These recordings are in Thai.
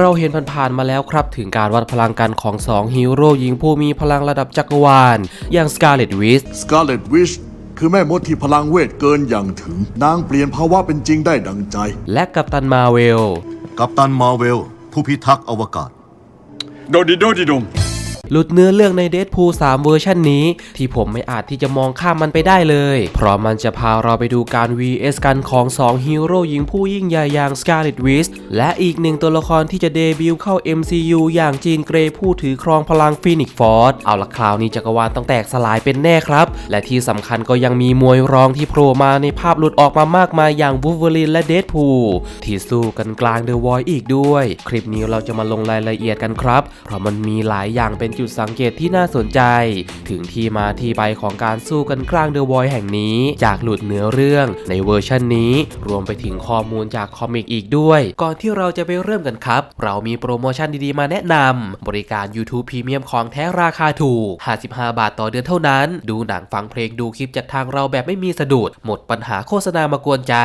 เราเห็นผ่านๆมาแล้วครับ ถึงการวัดพลังกันของ 2 ฮีโร่หญิงผู้มีพลังระดับจักรวาล อย่าง Scarlet Witch สกาเลตวิชคือแม่มดที่พลังเวทเกินอย่างถึง นางเปลี่ยนภาวะเป็นจริงได้ดังใจ และกัปตันมาเวล กัปตันมาเวล ผู้พิทักษ์อวกาศ โดดิโดดิดง หลุดเนื้อเรื่องใน Deadpool 3เวอร์ชันนี้ ที่ผมไม่อาจที่จะมองข้ามมันไปได้เลย เพราะมันจะพาเราไปดูการ VS กันของ 2 ฮีโร่หญิงผู้ยิ่งใหญ่อย่าง Scarlet Witch และอีกหนึ่งตัวละครที่จะเดบิวต์เข้า MCU อย่างจีนเกรย์ผู้ถือครองพลังฟีนิกฟอร์เอาละคราวนี้จักรวาลต้องแตกสลายเป็นแน่ครับ และที่สำคัญก็ยังมีมวยรองที่โผล่มาในภาพหลุดออกมามากมายอย่าง Wolverine และ Deadpool ที่สู้กันกลาง The Void อีกด้วย คลิปนี้เราจะมาลงรายละเอียดกันครับ เพราะมันมีหลายอย่างเป็นจุดสังเกตที่น่าสนใจ ถึงที่มาที่ไปของการสู้กันกลาง The Void แห่งนี้ จากหลุดเนื้อเรื่องในเวอร์ชันนี้ รวมไปถึงข้อมูลจากคอมิกอีกด้วย ก่อนที่เราจะไปเริ่มกันครับ เรามีโปรโมชั่นดีๆมาแนะนำบริการ YouTube Premium ของแท้ราคาถูก 55 บาทต่อเดือนเท่านั้น ดูหนังฟังเพลงดูคลิปจากทางเราแบบไม่มีสะดุด หมดปัญหาโฆษณามากวนใจ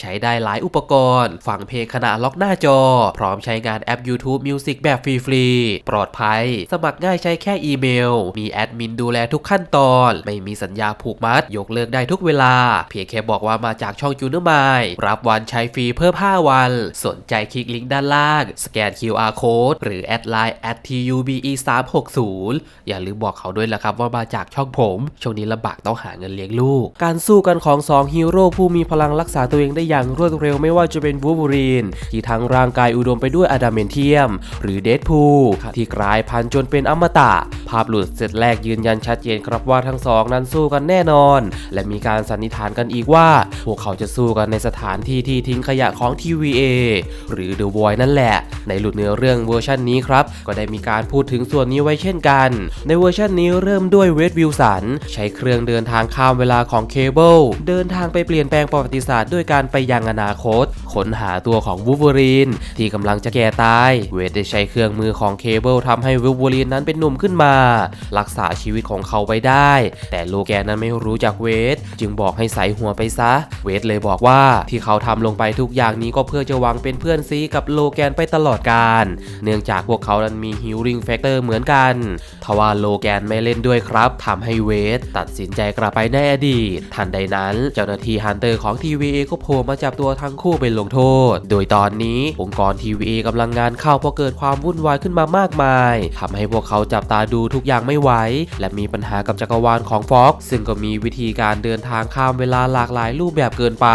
ใช้ได้หลายอุปกรณ์ ฟังเพลงขณะล็อกหน้าจอ พร้อมใช้งานแอป YouTube Music แบบฟรีๆปลอดภัย สมัครง่ายใช้แค่อีเมล มีแอดมินดูแลทุกขั้นตอน ไม่มีสัญญาผูกมัด ยกเลิกได้ทุกเวลา เพียงแค่บอกว่ามาจากช่องจูเนอร์มายรับวันใช้ฟรีเพิ่ม 5 วัน สนใจคลิกลิงก์ด้านล่าง สแกน QR Code หรือแอดไลน์ @tube 360อย่าลืมบอกเขาด้วยละครับว่ามาจากช่องผม ช่วงนี้ลำบากต้องหาเงินเลี้ยงลูก การสู้กันของ 2 ฮีโร่ผู้มีพลังรักษาตัวเองได้อย่างรวดเร็วไม่ว่าจะเป็นวู l ูรีนที่ทั้งร่างกายอุดมไปด้วยอะดามเมนเทียม หรือเดดพูลที่กลายพันธุ์จนเป็นอมตะ ภาพหลุดเสร็จแรกยืนยันชัดเจนครับว่าทั้งสองนั้นสู้กันแน่นอน และมีการสันนิษฐานกันอีกว่า พวกเขาจะสู้กันในสถานที่ที่ทิ้งขยะของ TVA หรือ The Void นั่นแหละ ในหลุดเนื้อเรื่องเวอร์ชันนี้ครับ ก็ได้มีการพูดถึงส่วนนี้ไว้เช่นกัน ในเวอร์ชันนี้เริ่มด้วยเวดวิลสันใช้เครื่องเดินทางข้ามเวลาของเคเบิลเดินทางไปเปลี่ยนแปลงประวัติศาสตร์ด้วยการไปยังอนาคตค้นหาตัวของวู l ว e รีนที่กำลังจะแก่ตาย เวดได้ใช้เครื่องมือของเคเบิลทำให้วู l ว e รีนนั้นเป็นหนุ่มขึ้นมา รักษาชีวิตของเขาไว้ได้ แต่โลแกนนั้นไม่รู้จักเวดจึงบอกให้ใส่หัวไปซะ เวดเลยบอกว่าที่เขาทำลงไปทุกอย่างนี้ก็เพื่อจะวังเป็นเพื่อนซีกับโลแกนไปตลอดกาลเนื่องจากพวกเขานั้นมีฮิลลิ่งแฟกเตอร์เหมือนกันทว่าโลแกนไม่เล่นด้วยครับทำให้เวดตัดสินใจกลับไปในอดีตทันใดนั้นเจ้าหน้าที่ฮันเตอร์ของ TVA ก็โผล่มาจับตัวทั้งคู่ไปลงโทษ โดยตอนนี้องค์กร TVA กำลังงานเข้าเพราะเกิดความวุ่นวายขึ้นมามากมายทำให้พวกเขาจับตาดูทุกอย่างไม่ไหว และมีปัญหากับจักรวาลของ Fox ซึ่งก็มีวิธีการเดินทางข้ามเวลาหลากหลายรูปแบบเกินไป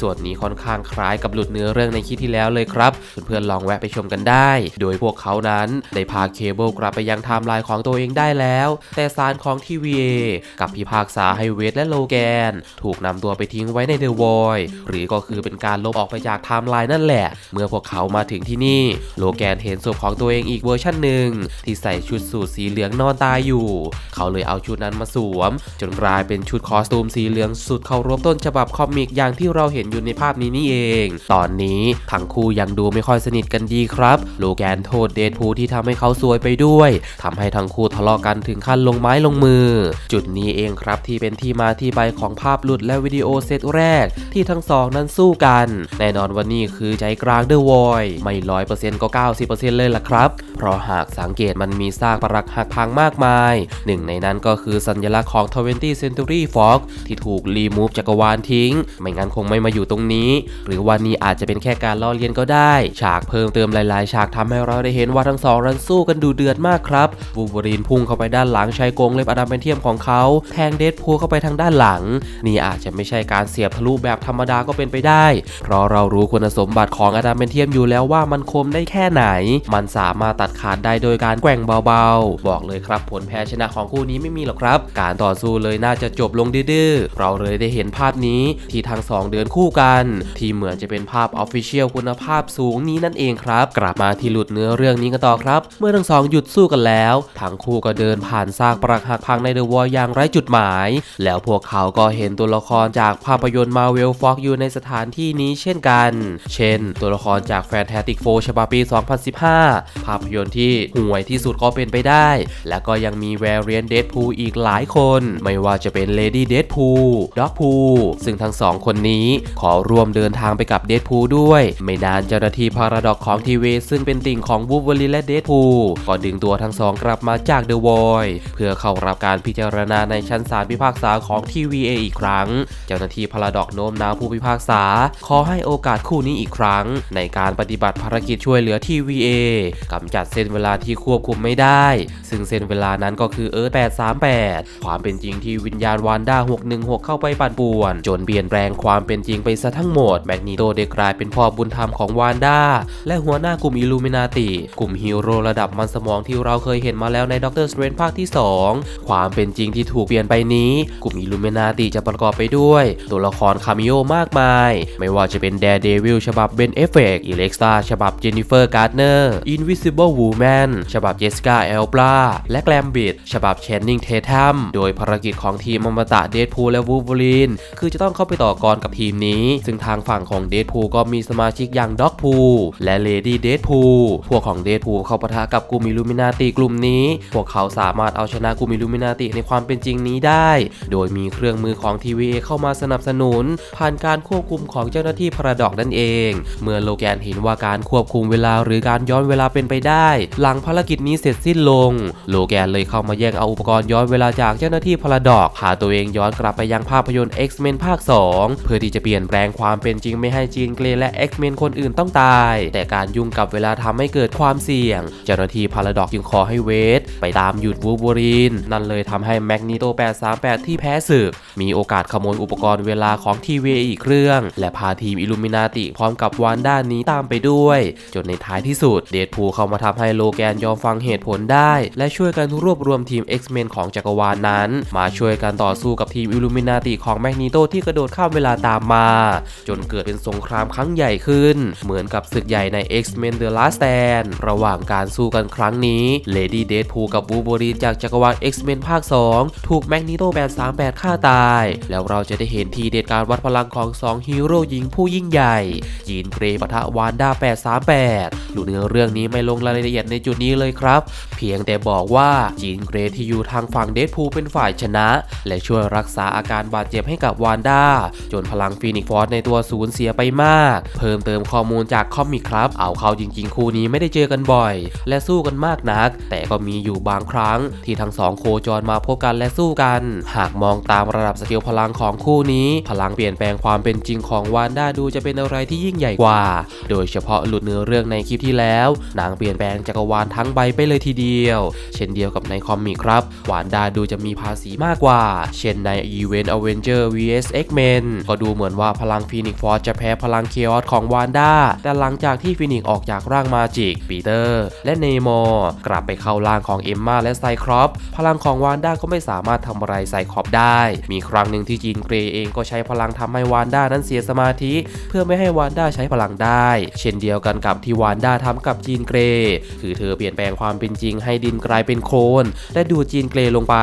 ส่วนนี้ค่อนข้างคล้ายกับหลุดเนื้อเรื่องในคลิปที่แล้วเลยครับเพื่อนๆลองแวะไปชมกันได้ โดยพวกเขานั้นได้พาเคเบิลกลับไปยังไทม์ไลน์ของตัวเองได้แล้ว แต่ซานของ TVA กับพิพากษาให้เวทและโลแกน ถูกนำตัวไปทิ้งไว้ในเดอะวอยหรือก็คือเป็นการลบออกไปจากไทม์ไลน์นั่นแหละ เมื่อพวกเขามาถึงที่นี่ โลแกนเห็นศพของตัวเองอีกเวอร์ชันหนึ่งที่ใส่ชุดุดสูทสีเหลืองนอนตายอยู่ เขาเลยเอาชุดนั้นมาสวม จนกลายเป็นชุดคอสตูมสีเหลืองสุดเคารพต้นฉบับคอมิกอย่างที่เราเห็นอยู่ในภาพนี้นี่เอง ตอนนี้ทั้งคู่ยังดูไม่ค่อยสนิทกันดีครับ โลแกนโทษเดดพูที่ทำให้เขาซวยไปด้วยทำให้ทั้งคู่ทะเลาะกันถึงขั้นลงไม้ลงมือ จุดนี้เองครับที่เป็นที่มาที่ไปของภาพหลุดและวิดีโอเซตแรก ที่ทั้งสองนั้นสู้กัน แน่นอนว่านี่คือใจกลางเดอะวอยไม่ร้อยเปอร์เซ็นต์ก็90%เลยล่ะครับ เพราะหากสังเกตมันมีซากปรักหักพังมากมาย หนึ่งในนั้นก็คือสัญลักษณ์ของ 20 Century Fox ที่ถูกรีมูฟจักรวาลทิ้ง ไม่งั้นคงไม่มาอยู่ตรงนี้ หรือวันนี้อาจจะเป็นแค่การล้อเลียนก็ได้ ฉากเพิ่มเติมหลาย ๆ ฉากทำให้เราได้เห็นว่าทั้งสองนั้นสู้กันดูเดือดมากครับวูบรีนพุ่งเข้าไปด้านหลังใช้กรงเล็บอดัมเปนเทียมของเขาแทงเดดพูเข้าไปทางด้านหลัง นี่อาจจะไม่ใช่การเสียบทะลุแบบธรรมดาก็เป็นไปได้ เพราะเรารู้คุณสมบัติของอดัมเปนเทียมอยู่แล้วว่ามันคมได้แค่ไหน มันสามารถตัดขาดได้โดยการแกว่งเบาๆ บอกเลยครับผลแพ้ชนะของคู่นี้ไม่มีหรอกครับ การต่อสู้เลยน่าจะจบลงดื้อๆ เราเลยได้เห็นภาพนี้ที่ทั้งสองเดินคู่กัน ที่เหมือนจะเป็นภาพออฟฟิเชียลคุณภาพสูงนี้นั่นเองครับ กลับมาที่หลุดเนื้อเรื่องนี้กันต่อครับ เมื่อทั้งสองหยุดสู้กันแล้ว ทั้งคู่ก็เดินผ่านซากปรักหักพังในเดอะวอลอย่างไร้จุดหมาย แล้วพวกเขาก็เห็นตัวละครจากภาพยนตร์มาเวลฟ็อกอยู่ในสถานที่นี้เช่นกัน เช่น ตัวละครจากแฟนตาติกโฟฉบับปี 2015 ภาพยนตร์ที่ห่วยที่สุดก็เป็นเป็นไปได้ และก็ยังมีแวร i เ n t เด p พูอีกหลายคน ไม่ว่าจะเป็น Lady Deadpool Dog p o o ซึ่งทั้งสองคนนี้ขอร่วมเดินทางไปกับ Deadpool ด้วย ไม่นานเจ้าหน้าที่พาราดอกของทีเวซึ่งเป็นติ่งของ Wolverine และ Deadpool ก็ดึงตัวทั้งสองกลับมาจาก The Void เพื่อเข้ารับการพิจารณาในชั้นศาลพิพากษาของ TVA อีกครั้ง เจ้าหน้าที่พาราดอกโน้มน้าวผู้พิพากษา ขอให้โอกาสคู่นี้อีกครั้ง ในการปฏิบัติภารกิจช่วยเหลือ TVA กำจัดเส้นเวลาที่ควบคุมไม่ได้ได้ ซึ่งเส้นเวลานั้นก็คือเอิร์ธ838 ความเป็นจริงที่วิญญาณวานด้า 616 เข้าไปปั่นป่วน จนเปลี่ยนแปลงความเป็นจริงไปซะทั้งหมด แมกนีโตได้กลายเป็นพ่อบุญธรรมของวานด้า และหัวหน้ากลุ่มอิลูมินาติ กลุ่มฮีโร่ระดับมันสมองที่เราเคยเห็นมาแล้วในด็อกเตอร์สเตรนภาคที่ 2 ความเป็นจริงที่ถูกเปลี่ยนไปนี้ กลุ่มอิลูมินาติจะประกอบไปด้วย ตัวละครคาเมโอมากมาย ไม่ว่าจะเป็นแดร์เดวิลฉบับเบนเอฟเฟกอิเล็กซ่าฉบับเจนนิเฟอร์การ์เนอร์อินวิซิเบิลวูแมนฉบับเจสกาเอลปลาและแกลมบิดฉบับเชนนิงเททัมโดยภารกิจของทีมอมตะเดดพูลและวู l เ e รีนคือจะต้องเข้าไปต่อกรกับทีมนี้ ซึ่งทางฝั่งของเดดพูลก็มีสมาชิกอย่างด็อกพูลและเลดี้เดดพูลพวกของเดดพูลเข้าปะทะกับกลุ่มอิลูมินาติกลุ่มนี้ พวกเขาสามารถเอาชนะกลุ่มอิลูมินาติในความเป็นจริงนี้ได้ โดยมีเครื่องมือของ TVA เข้ามาสนับสนุน ผ่านการควบคุมของเจ้าหน้าที่พาราดอกนั่นเอง เมื่อโลแกนเห็นว่าการควบคุมเวลาหรือการย้อนเวลาเป็นไปได้ หลังภารกิจนี้เสร็จสิ้นลง โลแกนเลยเข้ามาแย่งเอาอุปกรณ์ย้อนเวลาจากเจ้าหน้าที่พาราดอกพาตัวเองย้อนกลับไปยังภาพยนตร์ X-Men ภาค 2 เพื่อที่จะเปลี่ยนแปลงความเป็นจริงไม่ให้จีนเกรและ X-Men คนอื่นต้องตาย แต่การยุ่งกับเวลาทำให้เกิดความเสี่ยง เจ้าหน้าที่พาราดอกจึงขอให้เวท ไปตามหยุดวูบูรีน นั่นเลยทำให้แมกนีโต 838 ที่แพ้ศึก มีโอกาสขโมยอุปกรณ์เวลาของทีวีอีกเครื่อง และพาทีมอิลูมินาติพร้อมกับวานด้านนี้ตามไปด้วย จนในท้ายที่สุด เดดพูเข้ามาทำให้โลแกนยอมฟังเหตุผลได้ และช่วยกันรวบรวมทีม X-Men ของจักรวาลนั้น มาช่วยกันต่อสู้กับทีมอิลูมินาติของแมกนีโตที่กระโดดข้ามเวลาตามมา จนเกิดเป็นสงครามครั้งใหญ่ขึ้น เหมือนกับศึกใหญ่ใน X-Men The Last Stand ระหว่างการสู้กันครั้งนี้ Lady Deadpool กับวูบรีจากจักรวาล X-Men ภาค 2 ถูกแมกนีโต838 ฆ่าตาย แล้วเราจะได้เห็นทีเด็ดการวัดพลังของ 2 ฮีโร่หญิงผู้ยิ่งใหญ่ จีนเกรย์ปะทะวานด้า838ดูเนื้อเรื่องนี้ไม่ลงรายละเอียดในจุดนี้เลยครับเพียงแต่บอกว่าจีนเกรที่อยู่ทางฝั่งเดดพูเป็นฝ่ายชนะ และช่วยรักษาอาการบาดเจ็บให้กับวานด้า จนพลังฟีนิกซ์ฟอร์สในตัวสูญเสียไปมาก เพิ่มเติมข้อมูลจากคอมิกครับ เอาเข้าจริง ๆ คู่นี้ไม่ได้เจอกันบ่อย และสู้กันมากนัก แต่ก็มีอยู่บางครั้ง ที่ทั้งสองโคจรมาพบกันและสู้กัน หากมองตามระดับสเกลพลังของคู่นี้ พลังเปลี่ยนแปลงความเป็นจริงของวานด้าดูจะเป็นอะไรที่ยิ่งใหญ่กว่า โดยเฉพาะหลุดเนื้อเรื่องในคลิปที่แล้วนางเปลี่ยนแปลงจักรวาลทั้งใบไปเลยทีเดียว เช่นเดียวกับในคอมิกครับวานดาดูจะมีภาษีมากกว่า เช่นใน Event Avenger vs X-Men ก็ดูเหมือนว่าพลังฟีนิกฟอร์จะแพ้พลังเคออสของวานดาแต่หลังจากที่ฟีนิกออกจากร่างมาจิกปีเตอร์และเนโมกลับไปเข้าร่างของเอมมาและไซครอปพลังของวานด้าก็ไม่สามารถทำอะไรไซครอปได้ มีครั้งหนึ่งที่จีนเกรย์เองก็ใช้พลังทำให้วานด้านั้นเสียสมาธิ เพื่อไม่ให้วานด้าใช้พลังได้ เช่นเดียวกันกับที่วานด้าทำกับจีนเกรย์คือเธอเปลี่ยนแปลงความเป็นจริงให้ดินกลายเป็นโคลนและดูจีนเกรย์ลงไป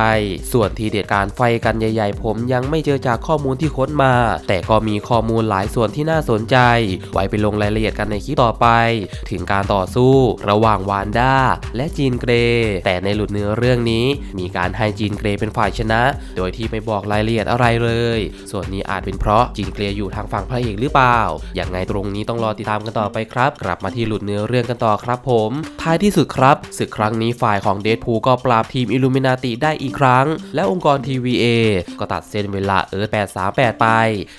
ส่วนทีเด็ดการไฟกันใหญ่ ๆ ผมยังไม่เจอจากข้อมูลที่ค้นมา แต่ก็มีข้อมูลหลายส่วนที่น่าสนใจ ไว้ไปลงรายละเอียดกันในคลิปต่อไป ถึงการต่อสู้ระหว่างวานด้าและจีนเกรย์แต่ในหลุดเนื้อเรื่องนี้ มีการให้จีนเกรย์เป็นฝ่ายชนะ โดยที่ไม่บอกรายละเอียดอะไรเลย ส่วนนี้อาจเป็นเพราะจีนเกรย์อยู่ทางฝั่งพระเอกหรือเปล่า อย่างไงตรงนี้ต้องรอติดตามกันต่อไปครับ กลับมาที่หลุดเนื้อเรื่องกันต่อครับผม ท้ายที่สุดครับศึกครั้ง้งนี้ฝ่ายของเดดพูก็ปราบทีมอิลูมินาติได้อีกครั้ง และองค์กร TVA ก็ตัดเส้นเวลาเอิร์ธ838 ไป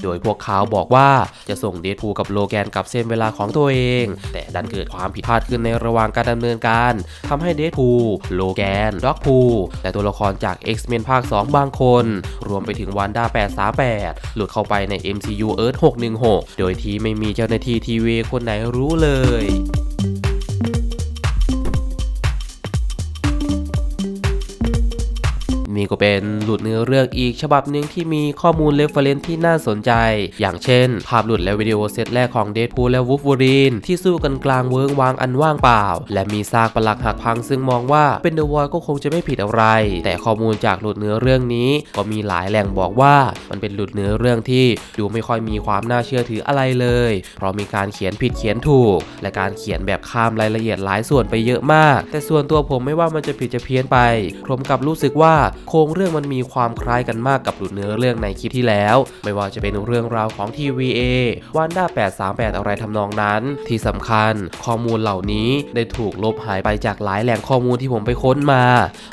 โดยพวกเขาบอกว่าจะส่งเดดพูกับโลแกนกับเส้นเวลาของตัวเอง แต่ดันเกิดความผิดพลาดขึ้นในระหว่างการดำเนินการทำให้เดดพูโลแกนด็อกพูและตัวละครจาก X-Men ภาค 2 บางคน รวมไปถึงวันด้า838 หลุดเข้าไปใน MCU Earth 616 โดยที่ไม่มีเจ้าหน้าที่ทีวีคนไหนรู้เลย นี่ก็เป็นหลุดเนื้อเรื่องอีกฉบับหนึ่งที่มีข้อมูลเรฟเฟรนที่น่าสนใจ อย่างเช่น ภาพหลุดและวิดีโอเซตแรกของเดดพูลและวูฟว r รีนที่สู้กันกลางเวิงวางอันว่างเปล่า และมีซากปลักหักพังซึ่งมองว่าเป็นเดอะวอยก็คงจะไม่ผิดอะไร แต่ข้อมูลจากหลุดเนื้อเรื่องนี้ ก็มีหลายแหล่งบอกว่ามันเป็นหลุดเนื้อเรื่องที่ดูไม่ค่อยมีความน่าเชื่อถืออะไรเลย เพราะมีการเขียนผิดเขียนถูก และการเขียนแบบข้ามรายละเอียดหลายส่วนไปเยอะมาก แต่ส่วนตัวผมไม่ว่ามันจะผิดจะเพี้ยนไปผมกับรู้สึกว่าโครงเรื่องมันมีความคล้ายกันมากกับหลุดเนื้อเรื่องในคลิปที่แล้ว ไม่ว่าจะเป็นเรื่องราวของ TVA วันด้า838 อะไรทำนองนั้น ที่สำคัญข้อมูลเหล่านี้ได้ถูกลบหายไปจากหลายแหล่งข้อมูลที่ผมไปค้นมา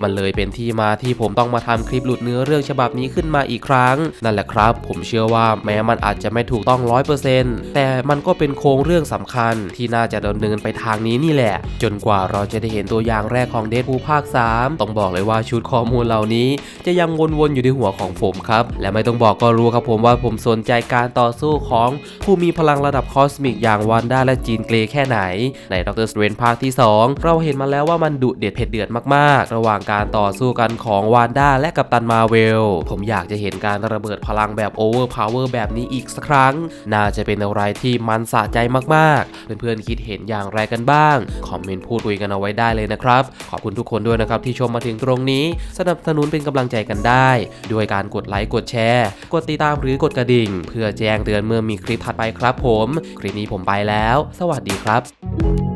มันเลยเป็นที่มาที่ผมต้องมาทำคลิปหลุดเนื้อเรื่องฉบับนี้ขึ้นมาอีกครั้ง นั่นแหละครับ ผมเชื่อว่าแม้มันอาจจะไม่ถูกต้อง 100%แต่มันก็เป็นโครงเรื่องสำคัญที่น่าจะดำเนินไปทางนี้นี่แหละ จนกว่าเราจะได้เห็นตัวอย่างแรกของเด p พูภาค 3 ต้องบอกเลยว่าชุดข้อมูลเหล่านี้จะยังวนๆอยู่ในหัวของผมครับ และไม่ต้องบอกก็รู้ครับผมว่าผมสนใจการต่อสู้ของผู้มีพลังระดับคอสมิกอย่างวานด้าและจีนเกรย์แค่ไหน ในด็อกเตอร์สเตรนภาคที่ 2 เราเห็นมาแล้วว่ามันดุเด็ดเผ็ดเดือดมากๆ ระหว่างการต่อสู้กันของวานด้าและกัปตันมาเวล ผมอยากจะเห็นการระเบิดพลังแบบโอเวอร์พาวเวอร์แบบนี้อีกสักครั้ง น่าจะเป็นอะไรที่มันสะใจมากๆ เพื่อนๆคิดเห็นอย่างไรกันบ้าง คอมเมนต์พูดคุยกันเอาไว้ได้เลยนะครับ ขอบคุณทุกคนด้วยนะครับที่ชมมาถึงตรงนี้ สนับสนุนเป็นเป็นกำลังใจกันได้ ด้วยการกดไลค์กดแชร์ กดติดตามหรือกดกระดิ่ง เพื่อแจ้งเตือนเมื่อมีคลิปถัดไปครับผม คลิปนี้ผมไปแล้ว สวัสดีครับ